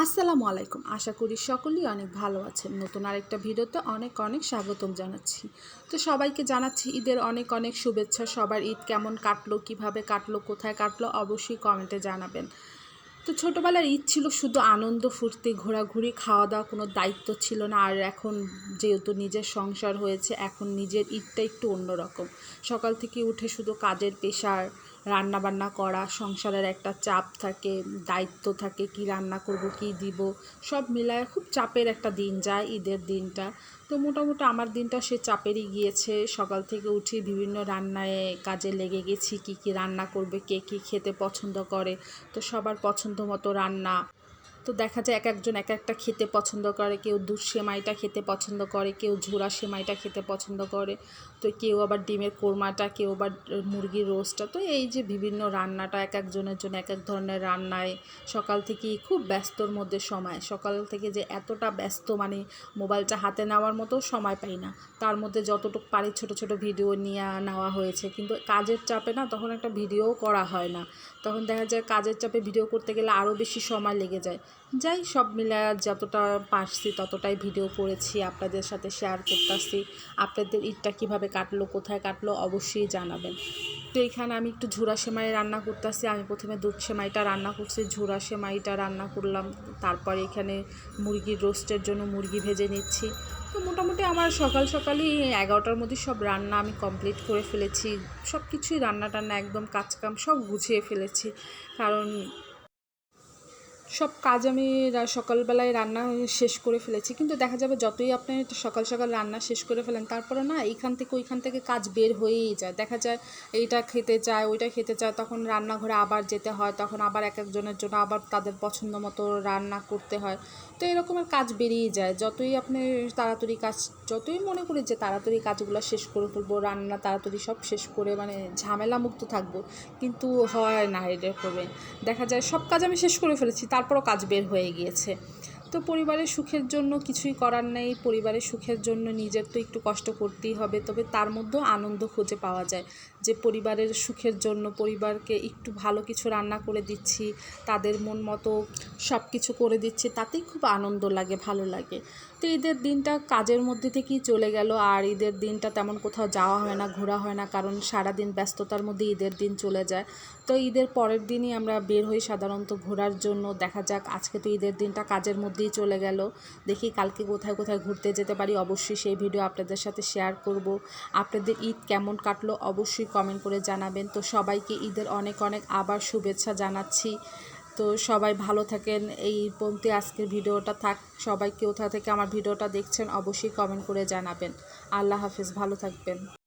আসসালামু আলাইকুম। আশা করি সকলেই অনেক ভালো আছেন। নতুন আরেকটা ভিডিওতে অনেক অনেক স্বাগতম জানাচ্ছি। তো সবাইকে জানাচ্ছি ঈদের অনেক অনেক শুভেচ্ছা। সবার ঈদ কেমন কাটলো, কীভাবে কাটলো, কোথায় কাটলো অবশ্যই কমেন্টে জানাবেন। তো ছোটোবেলার ঈদ ছিল শুধু আনন্দ, ফুর্তি, ঘোরাঘুরি খাওয়া দাওয়া কোনো দায়িত্ব ছিল না। আর এখন যেহেতু নিজের সংসার হয়েছে, এখন নিজের ঈদটা একটু অন্যরকম। সকাল থেকে উঠে শুধু কাজের পেশার রান্না বান্না করা, সংসারের একটা চাপ থাকে, দায়িত্ব থাকে, কি রান্না করব, কি দিব, সব মিলায় খুব চাপের একটা দিন যায় ঈদের দিনটা। তো মোটামুটি আমার দিনটা সে চাপেরই গিয়েছে। সকাল থেকে উঠি বিভিন্ন রান্নায় কাজে লেগে গেছি, কি কি রান্না করবে, কে কি খেতে পছন্দ করে। তো সবার পছন্দ মতো রান্না তো দেখা যায় এক একজন এক একটা খেতে পছন্দ করে, কেউ দুধ সেমাইটা খেতে পছন্দ করে, কেউ ঝোড়া সেমাইটা খেতে পছন্দ করে, তো কেউ আবার ডিমের কোরমাটা, কেউ আবার মুরগির রোস্টটা, তো এই যে বিভিন্ন রান্নাটা এক একজনের জন্য এক এক ধরনের রান্নায় সকাল থেকেই খুব ব্যস্তর মধ্যে সময়, সকাল থেকে যে এতটা ব্যস্ত মানে মোবাইলটা হাতে নেওয়ার মতো সময় পাই না। তার মধ্যে যতটুকু পারি ছোট ছোট ভিডিও নিয়ে নেওয়া হয়েছে, কিন্তু কাজের চাপে না তখন একটা ভিডিও করা হয় না। তখন দেখা যায় কাজের চাপে ভিডিও করতে গেলে আরও বেশি সময় লেগে যায়। যাই সব মিলে যতটা পারছি, ততটাই ভিডিও করেছি, আপনাদের সাথে শেয়ার করতেছি। আপনাদের ঈদটা কীভাবে কাটলো, কোথায় কাটলো, অবশ্যই জানাবেন। তো এখানে আমি একটু ঝুরা সেমাই রান্না করতেছি। আমি প্রথমে দুধ সেমাইটা রান্না করছি, ঝুরা সেমাইটা রান্না করলাম। তারপরে এখানে মুরগির রোস্টের জন্য মুরগি ভেজে নিচ্ছি। তো মোটামুটি আমার সকাল সকালই এগারোটার মধ্যে সব রান্না আমি কমপ্লিট করে ফেলেছি। সব কিছুই রান্না টান্না একদম কাজকাম সব গুছিয়ে ফেলেছি। কারণ সব কাজ আমি সকালবেলায় রান্না শেষ করে ফেলেছি। কিন্তু দেখা যাবে যতই আপনি সকাল সকাল রান্না শেষ করে ফেলেন, তারপরে না এইখান থেকে ওইখান থেকে কাজ বের হয়েই যায়। দেখা যায় এইটা খেতে চায়, ওইটা খেতে চায়, তখন রান্নাঘরে আবার যেতে হয়, তখন আবার এক একজনের জন্য আবার তাদের পছন্দ মতো রান্না করতে হয়। তো এরকমের কাজ বেরিয়ে যায়। যতই আপনি তাড়াতাড়ি কাজ, যতই মনে করি যে তাড়াতাড়ি কাজগুলো শেষ করে ফেলব, রান্না তাড়াতাড়ি সব শেষ করে মানে ঝামেলা মুক্ত থাকব, কিন্তু হয় না এরকমে। দেখা যায় সব কাজ আমি শেষ করে ফেলেছি তারপরও কাজ বের হয়ে গিয়েছে। তো পরিবারের সুখের জন্য কিছুই করার নেই, পরিবারের সুখের জন্য নিজের তো একটু কষ্ট করতেই হবে, তবে তার মধ্যেও আনন্দ খুঁজে পাওয়া যায় যে পরিবারের সুখের জন্য পরিবারকে একটু ভালো কিছু রান্না করে দিচ্ছি, তাদের মন মতো সব কিছু করে দিচ্ছি, তাতেই খুব আনন্দ লাগে, ভালো লাগে। তো ঈদের দিনটা কাজের মধ্যে থেকেই চলে গেল, আর ঈদের দিনটা তেমন কোথাও যাওয়া হয় না, ঘোরা হয় না, কারণ সারাদিন ব্যস্ততার মধ্যে ঈদের দিন চলে যায়। তো ঈদের পরের দিনই আমরা বের হই সাধারণত ঘোরার জন্য, দেখা যাক আজকে তো ঈদের দিনটা কাজের মধ্যেই চলে গেল। দেখি কালকে কোথায় কোথায় ঘুরতে যেতে পারি। অবশ্যই সেই ভিডিও আপনাদের সাথে শেয়ার করব। আপনাদের ঈদ কেমন কাটলো অবশ্যই কমেন্ট করে জানাবেন। তো সবাইকে ঈদের অনেক অনেক আবার শুভেচ্ছা জানাচ্ছি। তো সবাই ভালো থাকেন। এই পর্যন্ত আজকের ভিডিওটা থাক। সবাই কোথা থেকে আমার ভিডিওটা দেখছেন অবশ্যই কমেন্ট করে জানাবেন। আল্লাহ হাফিজ। ভালো থাকবেন।